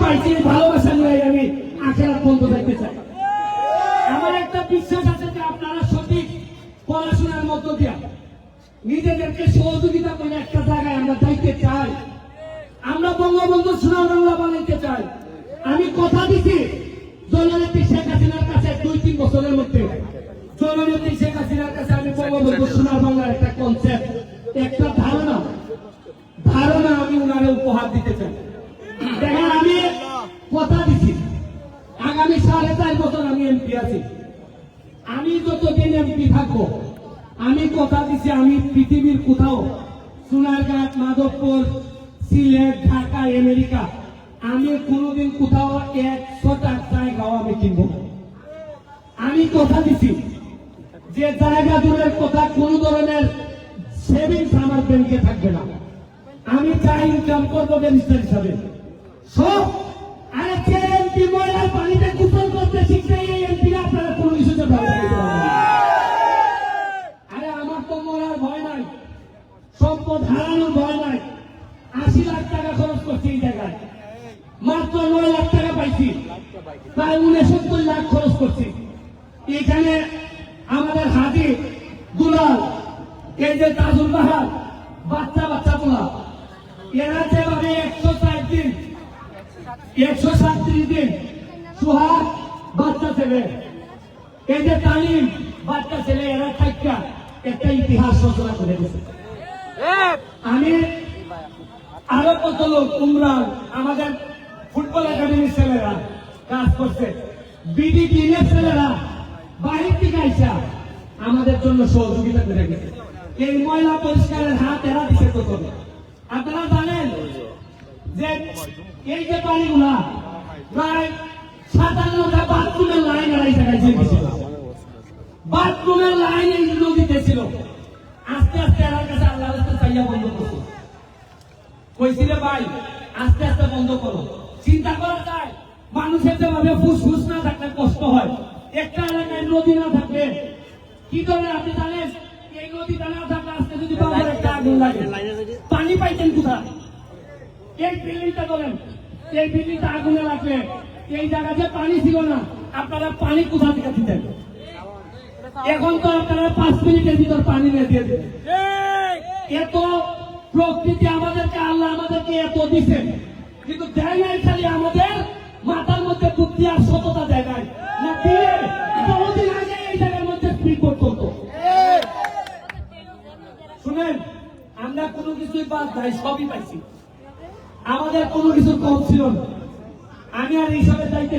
পাইছি, ভালোবাসা নিয়ে আমি আখেরাত বন্ধ থাকতে চাই। আমার একটা বিশ্বাস আছে যে আপনারা সঠিক পড়াশোনার মধ্য দিয়া নিজেদেরকে সহযোগিতা করে একটা জায়গায় আমরা যাইতে চাই। আমরা বঙ্গবন্ধু সোনার বাংলা বানাইতে চাই। আমি কথা দিছি, জননেত্রী শেখ হাসিনার কাছে দুই তিন বছরের মধ্যে। জননেত্রী শেখ হাসিনার কাছে আমি বঙ্গবন্ধু সোনার বাংলার একটা কনসেপ্ট একটা ধারণা ধারণা আমি উনারে উপহার দিতে চাই দেখেন আমি কথা দিছি আগামী সাড়ে চার বছর আমি এমপি আছি আমি যতদিন এমপি থাকব? আমি কথা দিছি, আমি পৃথিবীর কোথাও। সোনারঘাট মাধবপুর, সিলেট, ঢাকা, আমেরিকা। আমি কোনোদিন কোথাও একশোটা জায়গাও আমি কিনবো আমি কথা দিছি যে জায়গা দূরের কথা কোন ধরনের সেভিংস আমার ব্যাংকে থাকবে না। আমি যা ইনকাম করব ব্যারিস্টার হিসাবে। সব পাইছি প্রায় উনসত্তর লাখ খরচ করছি। এখানে আমাদের হাজি দুলাল এই যে তাজুল বাহার বাচ্চা বাচ্চা তোলা এরা যেভাবে একশো ষাট দিন একশো সাতত্রিশ দিন সুহাগ বাচ্চা ছেলে। এই যে তালিম বাচ্চা ছেলে এরা থাকা একটা ইতিহাস রচনা করে গেছে আমি আরও কত লোক উমরান আমাদের ফুটবল একাডেমির ছেলেরা কাজ করছে। বিডি টিমের ছেলেরা বাহির থেকে আইসা আমাদের জন্য সহযোগিতা করে গেছে। এই ময়লা পরিষ্কারের হাত এরা দিছে তো করে আপনারা জানেন যে এই যে পানিগুলা প্রায় সাতান্নটা বাথরুমের লাইন এরাই জায়গায় জেগেছিল বাথরুমের লাইন এই নদীতে ছিল। আস্তে আস্তে এরার কাছে আল্লাহ চাইয়া বন্ধ করছে। কইছিলে, ভাই, আস্তে আস্তে বন্ধ করো। চিন্তা করা যায় মানুষের যেভাবে ফুসফুস না থাকলে কষ্ট হয়। একটা এলাকায় নদী না থাকলে কি ধরনের আপনি জানেন? এই নদীটা না থাকলে আজকে যদি বাবার একটা আগুন লাগে পানি পাইতেন কোথায়? এই বিল্ডিংটা ধরেন এই বিল্ডিংটা আগুনে লাগলে এই জায়গাতে পানি ছিল না আপনারা পানি কোথা থেকে দিতেন? এখন তো আপনারা পাঁচ মিনিটের ভিতর পানি নিয়ে দিয়ে দেবেন। এত প্রকৃতি আমাদেরকে আল্লাহ আমাদেরকে এত দিছে কিন্তু দেয় নাই খালি আমাদের মাথার মধ্যে বুদ্ধি আর সততা দেয় নাই। না এই আমরা কোনো কিছুই বাদ নাই, সবই পাইছি। আমাদের কোনো কিছু কম ছিল না। আমি আর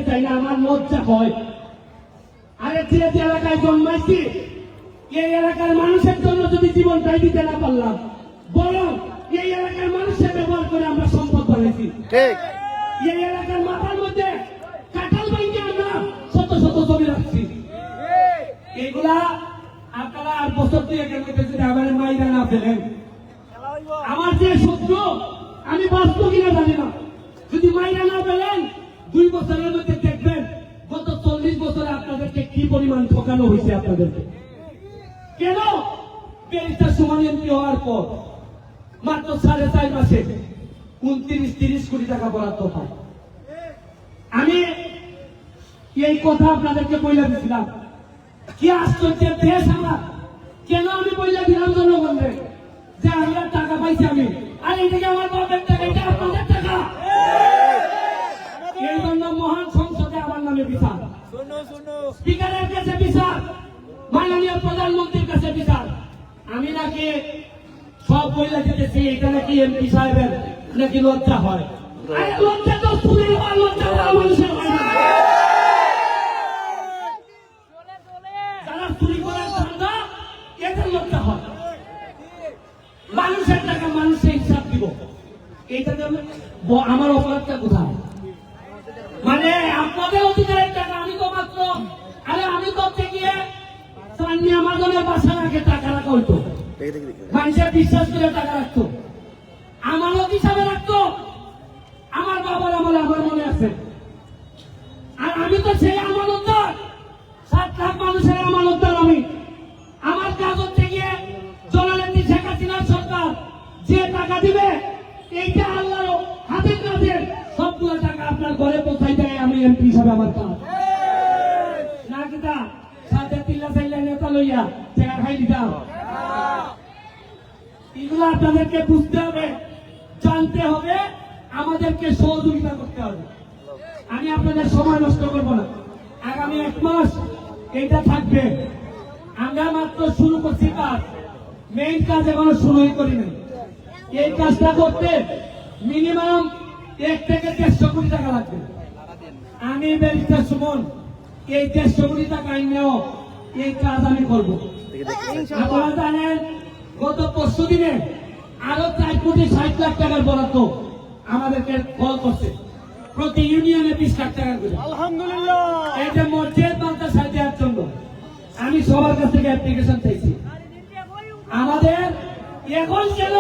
চাই না, আমার লজ্জা হয়। আরে যে এলাকায় জন্মাইছি, এই এলাকার মানুষের জন্য যদি জীবনটাই দিতে না পারলাম, বরং এই এলাকার মানুষের ব্যবহার করে আমরা বানাইছি ঠিক। এই এলাকার মাথার মধ্যে কাঁঠাল বাইকে আমরা শত শত জমি রাখছি। এগুলা আপনারা আর বছর দুই একের যদি আমার মাইরা না ফেলেন। আমার যে শত্রু আমি বাঁচবো কিনা জানি না। যদি মাইরা না পেলেন দুই বছরের মধ্যে দেখবেন গত চল্লিশ বছরে আপনাদেরকে কি পরিমাণ ঠকানো হয়েছে আপনাদেরকে। কেন? ব্যারিস্টার সমান এমপি হওয়ার পর মাত্র সাড়ে চার মাসে উনত্রিশ তিরিশ কোটি টাকা বরাদ্দ পায় আমি এই কথা আপনাদেরকে বলে দিছিলাম। কি আশ্চর্যের দেশ আমরা। কেন আমি বলে দিলাম জনগণকে? যে আমরা টাকা পাইছি আমি। আর এদিকে আমার বাপের টাকা? এটা আপনাদের টাকা। এই জন্য মহান সংসদে আমার নামে বিচার। স্পিকারের কাছে বিচার। মাননীয় প্রধানমন্ত্রীর কাছে বিচার। আমি নাকি সব বইলা যেতেছি এটা নাকি এমপি সাহেবের নাকি লজ্জা হয়? লজ্জা তো চুরির হয় লজ্জা মানুষের হয় না। যারা চুরি করার ধান্দা এদের লজ্জা হয়। মানুষের টাকা মানুষের হিসাব দিব। এইটা আমার অপরাধটা কোথায়? মানে আপনাদের অধিকারের টাকা আমি তো মাত্র আরে আমি তো গিয়ে আমার আমাজনের বাসার আগে টাকা রাখা হইতো। মানুষের বিশ্বাস করে টাকা রাখতো। আমানত হিসাবে রাখতো। আমার বাবার আমলে আমার মনে আছে। আর আমি তো সেই আমানতদার সাত লাখ মানুষের আমানতদার আমি। আমার কাজ হচ্ছে গিয়ে জননেত্রী শেখ হাসিনার সরকার যে টাকা দিবে, এইটা আল্লাহর হাতের কাছে সবগুলো টাকা আপনার ঘরে পৌঁছাই দেয় আমি এমপি হিসাবে আমার কাজ। না কিতা সাথে তিল্লা চাইলে নেতা লইয়া চেয়ার খাই দিতাম। এগুলো আপনাদেরকে বুঝতে হবে। জানতে হবে আমাদেরকে সহযোগিতা করতে হবে। আমি আপনাদের সময় নষ্ট করব না। আগামী এক মাস এইটা থাকবে। আমরা মাত্র শুরু করছি কাজ। মেইন কাজ এখনও শুরুই করি নাই। এই কাজটা করতে মিনিমাম এক থেকে দেড়শো কোটি টাকা লাগবে। আমি ব্যারিস্টার সুমন এই দেড়শো কোটি টাকা আইনেও এই কাজ আমি করব। আপনারা জানেন গত পরশু দিনে আরও চার কোটি ষাট লাখ টাকার বরাদ্দ আমাদেরকে কল করছে। প্রতি ইউনিয়নে বিশ লাখ টাকা করে। আলহামদুলিল্লাহ। এই যে মসজিদ মাদ্রাসা দেওয়ার জন্য আমি সবার কাছ থেকে অ্যাপ্লিকেশন চাইছি। আমাদের এখন কেন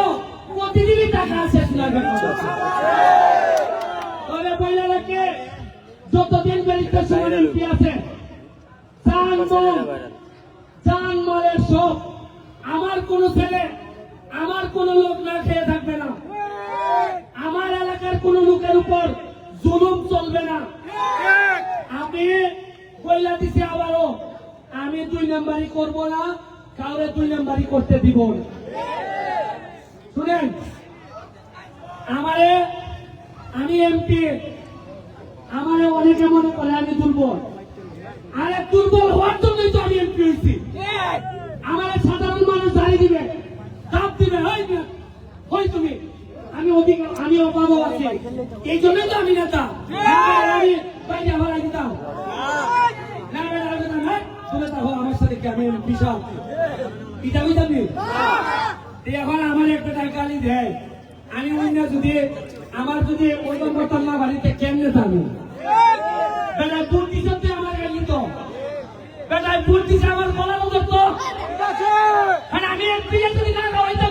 প্রতিদিনই টাকা আছে। তবে বইলা রাখে যতদিন বেরিতে সময় এমপি আছে চান মন চান মালের সব আমার কোন ছেলে লোক না খেয়ে থাকবে না। আমার এলাকার কোন লোকের উপর জুলুম চলবে না। আমি কইলা দিছি আবারও, আমি দুই নাম্বারই করব না, কাউরে দুই নাম্বারই করতে দিব শুনেন, আমারে, আমি এমপি, আমারে অনেকে মনে করে আমি দুর্বল। আরে দুর্বল হওয়ার জন্যই তো আমি এমপি হয়েছি আমার সাধারণ মানুষ দাঁড়িয়ে দিবে চাপ দিবে হই না, হই তুমি আমি অধিক আমি অভাবও আছি এই জন্যই তো আমি নেতা। আমি বাইরে আমার দিতাম না তুমি আমার সাথে কি বিশাল। এটা বুঝতাম এখন আমার একটা টাকালি দেয়। আমি অন্য যদি আমার যদি ওই করতাম না বাড়িতে কেমনে থাকব? বেটা ভোট দিতে আমার গালি তো। বেটা ভোট দিছে আমার বলা মতো আমি এমপি যদি না হইতাম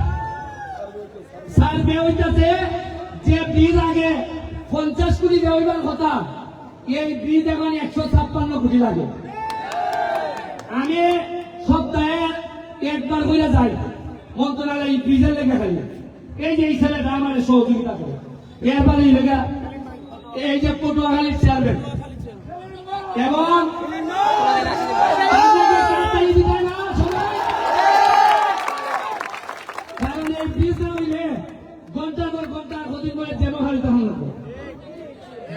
সার্ভে হইতাছে, যে বীজ আগে পঞ্চাশ কোটি দেওয়ার কথা, এই বীজ এখন একশো ছাপ্পান্ন কোটি লাগে। আমি সপ্তাহে একবার করে যাই, মন্ত্রণালয় ব্রিজের লেগে খাই এই যে এই ছেলেটা আমার সহযোগিতা করে। এরপরে এই লেগে, এই যে পটুয়াখালীর চেয়ারম্যান এবং আপনাদের তাড়াতাড়ি দিতে না সবাই। কারণ এই ব্রিজ না হইলে ঘণ্টা পর ঘণ্টা ক্ষতি করে যেন হয় তখন লাগবে।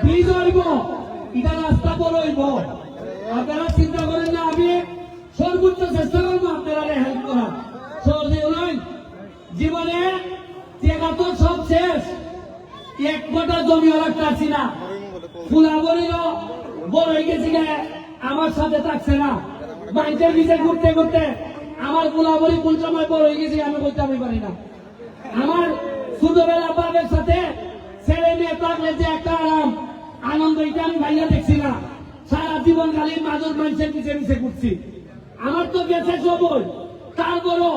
ব্রিজ হইব এটা রাস্তা বড় হইব আপনারা চিন্তা করেন না আমি সর্বোচ্চ চেষ্টা করব আপনারা হেল্প করার সহজে নয় জীবনে টেকা তো সব শেষ, এক কটা জমি রাখতে আছি না। ফুলাবরিও বড় হয়ে গেছি আমার সাথে থাকছে না। বাইকের নিচে ঘুরতে ঘুরতে আমার ফুলাবরি কোন সময় বড় হয়ে গেছি আমি বলতে আমি পারি না। আমার ছোটবেলা বাবের সাথে ছেলে মেয়ে থাকলে যে একটা আরাম, আনন্দ এটা আমি ভাইয়া দেখছি না। সারা জীবন খালি মাদুর মানুষের নিচে নিচে ঘুরছি। আমার তো গেছে সবই তারপরও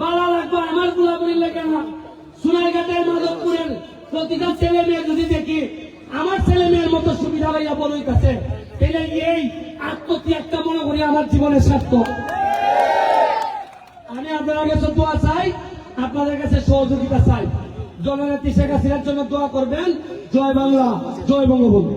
বালা লাগবে, আমার গুলাপুরি লেগে না সোনারঘাটের মাধবপুরের প্রতিটা ছেলে মেয়ে যদি দেখি, আমার ছেলে মেয়ের মতো সুবিধা ভাইয়া বলই কাছে তাহলে এই আত্মত্যাগটা মনে করি আমার জীবনের সার্থক। আমি আপনার কাছে দোয়া চাই, আপনাদের কাছে সহযোগিতা চাই। জননেত্রী শেখ হাসিনার জন্য দোয়া করবেন। জয় বাংলা, জয় বঙ্গবন্ধু।